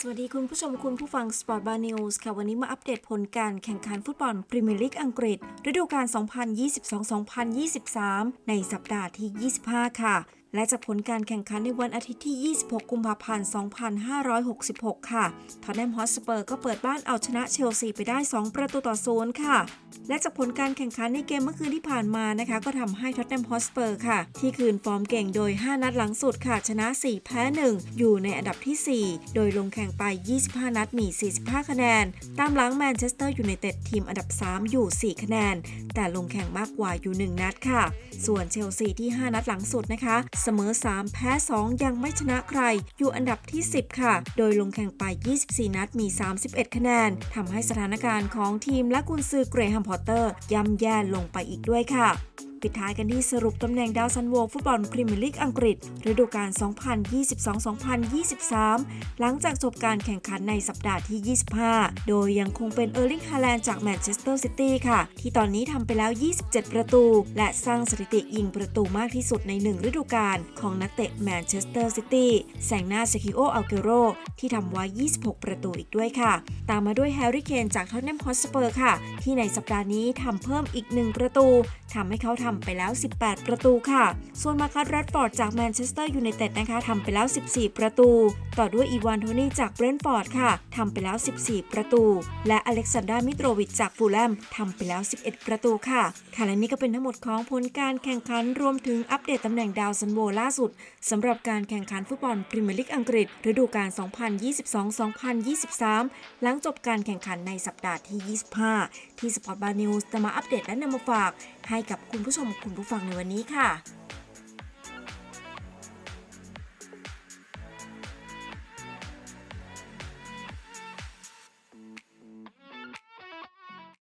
สวัสดีคุณผู้ชมคุณผู้ฟัง Sport Bar News ค่ะ วันนี้มาอัปเดตผลการแข่งขันฟุตบอลพรีเมียร์ลีกอังกฤษ ฤดูกาล 2022-2023 ในสัปดาห์ที่ 25 ค่ะ และจากผลการแข่งขันในวันอาทิตย์ที่ 26 กุมภาพันธ์ 2566 ค่ะท็อตแนมฮอตสเปอร์ก็เปิดบ้านเอาชนะเชลซีไปได้ 2 ประตูต่อศูนย์ค่ะ และจากผลการแข่งขันในเกมเมื่อคืนที่ผ่านมานะคะ ก็ทำให้ท็อตแนมฮอตสเปอร์ค่ะ ที่คืนฟอร์มเก่งโดย 5 นัดหลังสุดค่ะ ชนะ 4 แพ้ 1 อยู่ในอันดับที่ 4 โดยลงแข่งไป 25 นัดมี 45 คะแนน ตามหลังแมนเชสเตอร์ยูไนเต็ดทีมอันดับ 3 อยู่ 4 คะแนน แต่ลงแข่งมากกว่าอยู่ 1 นัดค่ะ ส่วนเชลซีที่ 5 นัดหลังสุดนะคะเสมอ 3 แพ้ 2 ยังไม่ชนะใคร อยู่อันดับที่ 10 ค่ะ โดยลงแข่งไป 24 นัดมี 31 คะแนนทำให้สถานการณ์ของทีมและกุนซือเกรแฮมพอตเตอร์ย่ำแย่ลงไปอีกด้วยค่ะ ปิดท้ายกันที่สรุปตำแหน่งดาวซันโวฟุตบอลพรีเมียร์ลีกอังกฤษ ฤดูกาล 2022-2023 หลังจากจบการแข่งขันในสัปดาห์ที่ 25 โดยยังคงเป็นเออร์ลิงฮาแลนด์จากแมนเชสเตอร์ซิตี้ค่ะ ที่ตอนนี้ทำไปแล้ว 27 ประตู และสร้างสถิติยิงประตูมากที่สุดใน 1 ฤดูกาลของนักเตะแมนเชสเตอร์ซิตี้แซงหน้าเซคิโออัลเกโรที่ทำไว้ 26 ประตูอีกด้วยค่ะ ตามมาด้วยแฮร์รี่เคนจากท็อตแนมฮอตสเปอร์ค่ะ ที่ในสัปดาห์นี้ทำเพิ่มอีก 1 ประตูทำให้เขาทำำไปแล้ว 18 ประตูค่ะ ส่วนมาคัสแรดฟอร์ดจากแมนเชสเตอร์ยูไนเต็ดนะคะทำไปแล้ว 14 ประตู ต่อด้วยอีวานโทนี่จากเบรนท์ฟอร์ดค่ะทำไปแล้ว 14 ประตู และอเล็กซานดรามิโตรวิชจากฟูลแลมทำไปแล้ว 11 ประตูค่ะ ค่ะและนี่ก็เป็นทั้งหมดของผลการแข่งขันรวมถึงอัปเดตตำแหน่งดาวซันโวล่าสุดสำหรับการแข่งขันฟุตบอลพรีเมียร์ลีกอังกฤษฤดูกาล 2022-2023 หลังจบการแข่งขันในสัปดาห์ที่ 25 ที่สปอร์ตบาร์นิวส์จะมาอัปเดตและนำมาฝาก ให้กับคุณผู้ชมคุณผู้ฟังในวันนี้ค่ะ